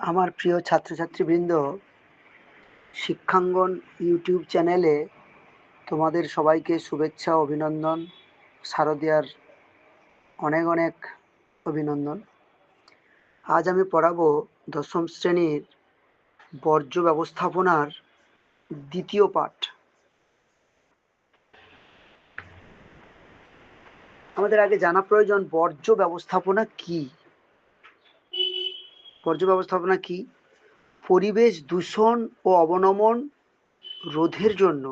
আমার প্রিয় ছাত্রছাত্রীবৃন্দ, শিক্ষাঙ্গন ইউটিউব চ্যানেলে তোমাদের সবাইকে শুভেচ্ছা, অভিনন্দন, শারদীয়ার অনেক অনেক অভিনন্দন। আজ আমি পড়াবো দশম শ্রেণির বর্জ্য ব্যবস্থাপনার দ্বিতীয় পাঠ। আমাদের আগে জানা প্রয়োজন, বর্জ্য ব্যবস্থাপনা কি? বর্জ্য ব্যবস্থাপনা কি? পরিবেশ দূষণ ও অবনমন রোধের জন্য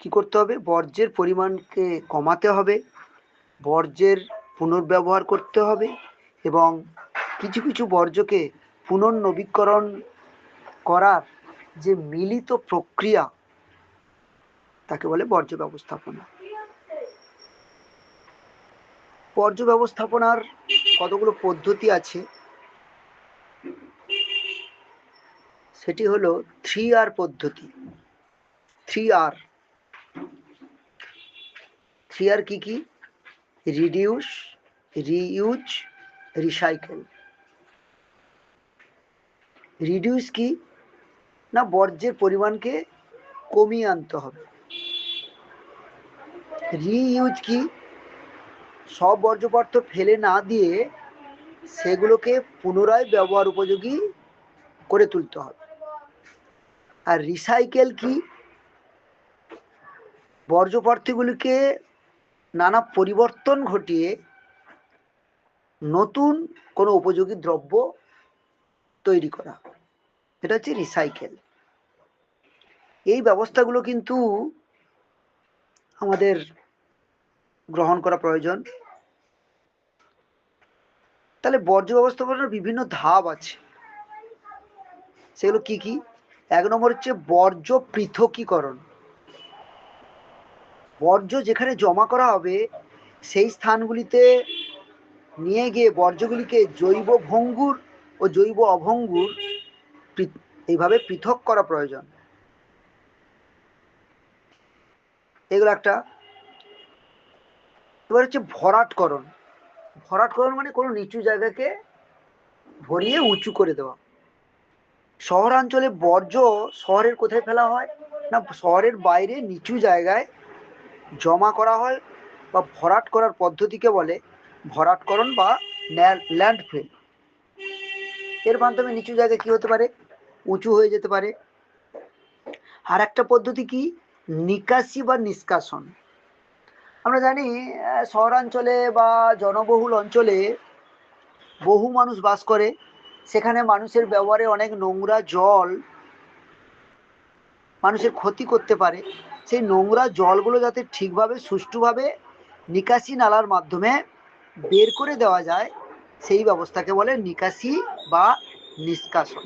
কি করতে হবে? বর্জ্যের পরিমাণকে কমাতে হবে, বর্জ্যের পুনর্ব্যবহার করতে হবে এবং কিছু কিছু বর্জ্যকে পুনর্নবীকরণ করার যে মিলিত প্রক্রিয়া, তাকে বলে বর্জ্য ব্যবস্থাপনা বর্জ্য ব্যবস্থাপনার কতগুলো পদ্ধতি আছে? সেটি হলো থ্রি আর পদ্ধতি। থ্রি আর। থ্রি আর কি কি? Reduce, reuse, recycle. রিডিউস কি? না, বর্জ্যের পরিমাণকে কমিয়ে আনতে হবে। রিইউজ কি? সব বর্জ্য ফেলে না দিয়ে সেগুলোকে পুনরায় ব্যবহার উপযোগী করে তুলতে হবে। আর রিসাইকেল কি? বর্জ্য পদার্থগুলিকে নানা পরিবর্তন ঘটিয়ে নতুন কোনো উপযোগী দ্রব্য তৈরি করা। এটা হচ্ছে রিসাইকেল এই ব্যবস্থাগুলো কিন্তু আমাদের গ্রহণ করা প্রয়োজন। তাহলে বর্জ্য ব্যবস্থাপনার বিভিন্ন ধাপ আছে। সেগুলো কি কি? এক নম্বর হচ্ছে বর্জ্য পৃথকীকরণ। বর্জ্য যেখানে জমা করা হবে, সেই স্থানগুলিতে নিয়ে গিয়ে বর্জ্যগুলিকে জৈব ভঙ্গুর ও জৈব অভঙ্গুর এইভাবে পৃথক করা প্রয়োজন। এগুলো একটা। এবার হচ্ছে ভরাটকরণ। ভরাটকরণ মানে কোনো নিচু জায়গাকে ভরিয়ে উঁচু করে দেওয়া। শহরাঞ্চলে বর্জ্য শহরের কোথায় ফেলা হয়? না, শহরের বাইরে নিচু জায়গায় জমা করা হয় বা ভরাট করার পদ্ধতিকে বলে ভরাটকরণ বা ল্যান্ডফিল। এর মাধ্যমে নিচু জায়গায় কি হতে পারে? উঁচু হয়ে যেতে পারে। আর একটা পদ্ধতি কি? নিকাশি বা নিষ্কাশন। আমরা জানি শহরাঞ্চলে বা জনবহুল অঞ্চলে বহু মানুষ বাস করে। সেখানে মানুষের ব্যবহারে অনেক নোংরা জল মানুষের ক্ষতি করতে পারে। সেই নোংরা জলগুলো যাতে ঠিকভাবে, সুষ্ঠুভাবে নিকাশি নালার মাধ্যমে বের করে দেওয়া যায়, সেই ব্যবস্থাকে বলে নিকাশি বা নিষ্কাশন।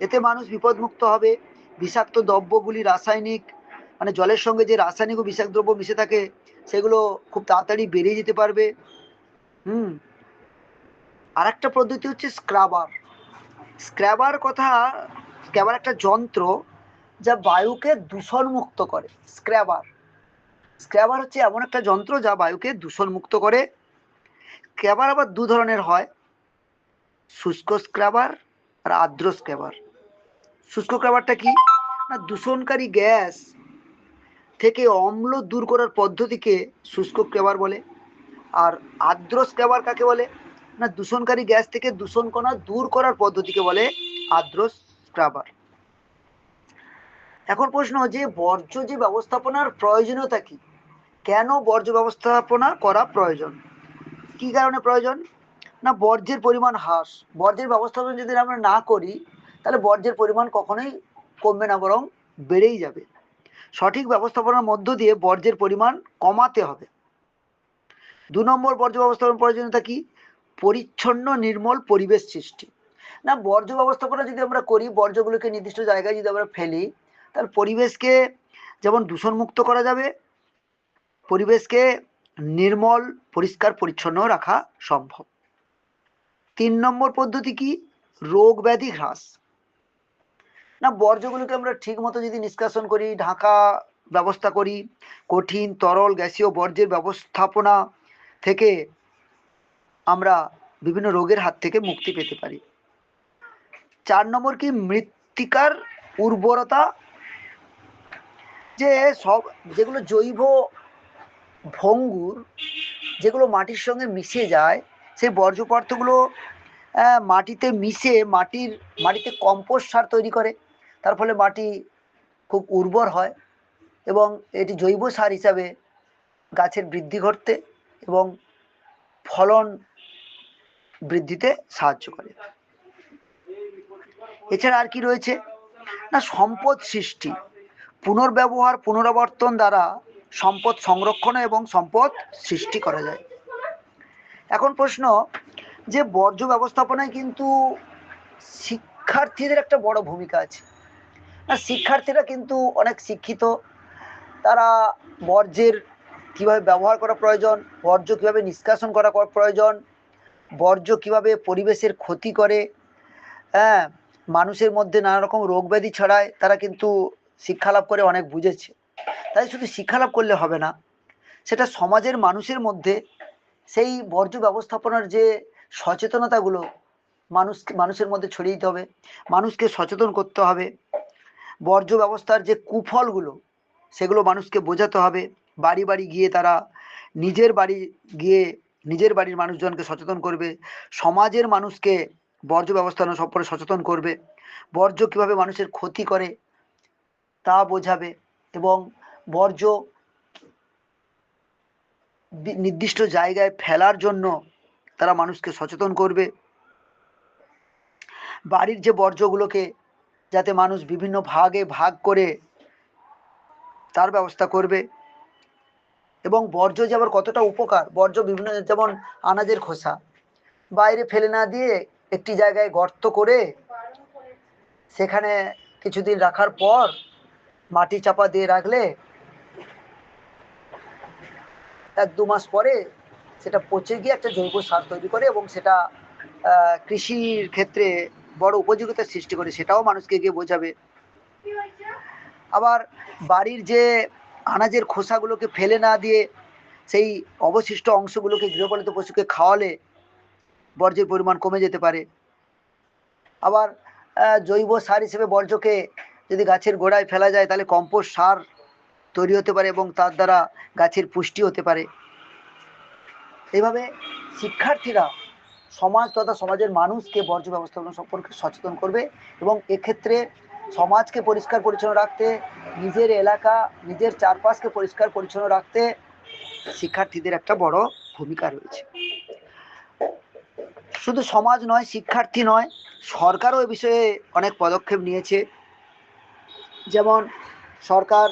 এতে মানুষ বিপদমুক্ত হবে। বিষাক্ত দ্রব্যগুলি রাসায়নিক মানে জলের সঙ্গে যে রাসায়নিক ও বিষাক্ত দ্রব্য মিশে থাকে, সেগুলো খুব তাড়াতাড়ি বেরিয়ে যেতে পারবে। হুম। আর একটা পদ্ধতি হচ্ছে স্ক্রাবার। স্ক্রাবার কথা, স্ক্রাবার একটা যন্ত্র যা বায়ুকে দূষণমুক্ত করে স্ক্র্যাবার স্ক্র্যাবার হচ্ছে এমন একটা যন্ত্র যা বায়ুকে দূষণমুক্ত করে। স্ক্র্যাবার আবার দু ধরনের হয়, শুষ্ক স্ক্র্যাবার আর আর্দ্র স্ক্র্যাবার শুষ্ক স্ক্র্যাবারটা কি? না, দূষণকারী গ্যাস থেকে অম্ল দূর করার পদ্ধতিকে শুষ্ক স্ক্র্যাবার বলে, আর আর্দ্র স্ক্র্যাবার কাকে বলে? না, দূষণকারী গ্যাস থেকে দূষণ কণা দূর করার পদ্ধতিকে বলে আর্দ্র স্ক্রাবার। এখন প্রশ্ন, যে বর্জ্য যে ব্যবস্থাপনার প্রয়োজনীয়তা কি? কেন বর্জ্য ব্যবস্থাপনা করা প্রয়োজন? কি কারণে প্রয়োজন? না, বর্জ্যের পরিমাণ হ্রাস। বর্জ্যের ব্যবস্থাপনা যদি আমরা না করি, তাহলে বর্জ্যের পরিমাণ কখনোই কমবে না, বরং বেড়েই যাবে। সঠিক ব্যবস্থাপনার মধ্য দিয়ে বর্জ্যের পরিমাণ কমাতে হবে। দু নম্বর বর্জ্য ব্যবস্থাপনার প্রয়োজনীয়তা কি? পরিচ্ছন্ন, নির্মল পরিবেশ সৃষ্টি। না, বর্জ্য ব্যবস্থাপনা যদি আমরা করি, বর্জ্যগুলোকে নির্দিষ্ট জায়গায় যদি আমরা ফেলি তাহলে পরিবেশকে যেমন দূষণমুক্ত করা যাবে, পরিবেশকে নির্মল, পরিষ্কার, পরিচ্ছন্ন রাখা সম্ভব। তিন নম্বর পদ্ধতি কি? রোগ ব্যাধি হ্রাস। না, বর্জ্যগুলোকে আমরা ঠিক মতো যদি নিষ্কাশন করি, ঢাকা ব্যবস্থা করি, কঠিন, তরল, গ্যাসীয় বর্জ্যের ব্যবস্থাপনা থেকে আমরা বিভিন্ন রোগের হাত থেকে মুক্তি পেতে পারি। চার নম্বর কি? মৃত্তিকার উর্বরতা। যে সব, যেগুলো জৈব ভঙ্গুর, যেগুলো মাটির সঙ্গে মিশে যায়, সেই বর্জ্য পদার্থগুলো মাটিতে মিশে মাটির, মাটিতে কম্পোস্ট সার তৈরি করে। তার ফলে মাটি খুব উর্বর হয় এবং এটি জৈব সার হিসাবে গাছের বৃদ্ধি ঘটতে এবং ফলন বৃদ্ধিতে সাহায্য করে। এছাড়া আর কি রয়েছে? না, সম্পদ সৃষ্টি। পুনর্ব্যবহার, পুনরাবর্তন দ্বারা সম্পদ সংরক্ষণ এবং সম্পদ সৃষ্টি করা যায়। এখন প্রশ্ন, যে বর্জ্য ব্যবস্থাপনায় কিন্তু শিক্ষার্থীদের একটা বড় ভূমিকা আছে। না, শিক্ষার্থীরা কিন্তু অনেক শিক্ষিত। তারা বর্জ্যের কীভাবে ব্যবহার করা প্রয়োজন, বর্জ্য কীভাবে নিষ্কাশন করা প্রয়োজন বর্জ্য কীভাবে পরিবেশের ক্ষতি করে? হ্যাঁ মানুষের মধ্যে নানা রকম রোগ ব্যাধি ছড়ায়, তারা কিন্তু শিক্ষা লাভ করে অনেক বুঝেছে। তাই শুধু শিক্ষা লাভ করলে হবে না, সেটা সমাজের মানুষের মধ্যে সেই বর্জ্য ব্যবস্থাপনার যে সচেতনতাগুলো মানুষ মানুষের মধ্যে ছড়িয়ে দিতে হবে, মানুষকে সচেতন করতে হবে। বর্জ্য ব্যবস্থার যে কুফলগুলো, সেগুলো মানুষকে বোঝাতে হবে। বাড়ি বাড়ি গিয়ে তারা নিজের বাড়ি গিয়ে নিজের বাড়ির মানুষজনকে সচেতন করবে, সমাজের মানুষকে বর্জ্য ব্যবস্থাপনা সম্পর্কে সচেতন করবে, বর্জ্য কীভাবে মানুষের ক্ষতি করে তা বোঝাবে এবং বর্জ্য নির্দিষ্ট জায়গায় ফেলার জন্য তারা মানুষকে সচেতন করবে। বাড়ির যে বর্জ্যগুলোকে যাতে মানুষ বিভিন্ন ভাগে ভাগ করে তার ব্যবস্থা করবে। এবং বর্জ্য যে আবার কতটা উপকার, বর্জ্য বিভিন্ন যেমন আনাজের খোসা, বাইরে ফেলে না দিয়ে একটি জায়গায় গর্ত করে সেখানে কিছুদিন রাখার পর মাটি চাপা দিয়ে রাখলে এক দু মাস পরে সেটা পচে গিয়ে একটা জৈব সার তৈরি করে এবং সেটা কৃষির ক্ষেত্রে বড় উপযোগিতার সৃষ্টি করে, সেটাও মানুষকে গিয়ে বোঝাবে। আবার বাড়ির যে আনাজের খোসাগুলোকে ফেলে না দিয়ে সেই অবশিষ্ট অংশগুলোকে গৃহপালিত পশুকে খাওয়ালে বর্জ্যের পরিমাণ কমে যেতে পারে। আবার জৈব সার হিসেবে বর্জ্যকে যদি গাছের গোড়ায় ফেলা যায়, তাহলে কম্পোস্ট সার তৈরি হতে পারে এবং তার দ্বারা গাছের পুষ্টি হতে পারে। এইভাবে শিক্ষার্থীরা সমাজ তথা সমাজের মানুষকে বর্জ্য ব্যবস্থাপনা সম্পর্কে সচেতন করবে এবং এক্ষেত্রে সমাজকে পরিষ্কার পরিচ্ছন্ন রাখতে, নিজের এলাকা, নিজের চারপাশকে পরিষ্কার পরিচ্ছন্ন রাখতে শিক্ষার্থীদের একটা বড় ভূমিকা রয়েছে। শুধু সমাজ নয়, শিক্ষার্থী নয়, সরকারও এ বিষয়ে অনেক পদক্ষেপ নিয়েছে। যেমন সরকার,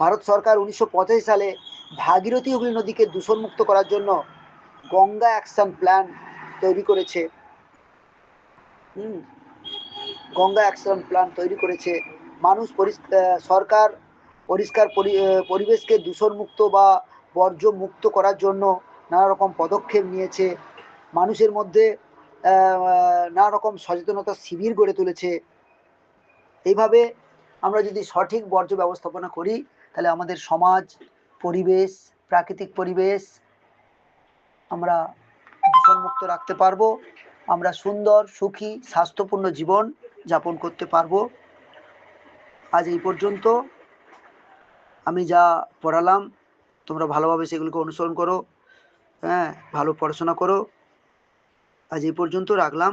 ভারত সরকার উনিশশো সালে ভাগীরথী হুগলি নদীকে দূষণমুক্ত করার জন্য গঙ্গা অ্যাকশন প্ল্যান তৈরি করেছে। হুম গঙ্গা অ্যাকশন প্ল্যান তৈরি করেছে। মানুষ সরকার পরিষ্কার পরি- পরিবেশকে দূষণমুক্ত বা বর্জ্য মুক্ত করার জন্য নানা রকম পদক্ষেপ নিয়েছে। মানুষের মধ্যে নানা রকম সচেতনতা শিবির গড়ে তুলেছে। এইভাবে আমরা যদি সঠিক বর্জ্য ব্যবস্থাপনা করি, তাহলে আমাদের সমাজ, পরিবেশ, প্রাকৃতিক পরিবেশ, আমরা দূষণমুক্ত রাখতে পারব। আমরা সুন্দর, সুখী, স্বাস্থ্যপূর্ণ জীবন যাপন করতে পারব। আজ এই পর্যন্ত আমি যা পড়ালাম, তোমরা ভালোভাবে সেগুলোকে অনুসরণ করো হ্যাঁ ভালো পড়াশোনা করো। আজ এই পর্যন্ত রাখলাম।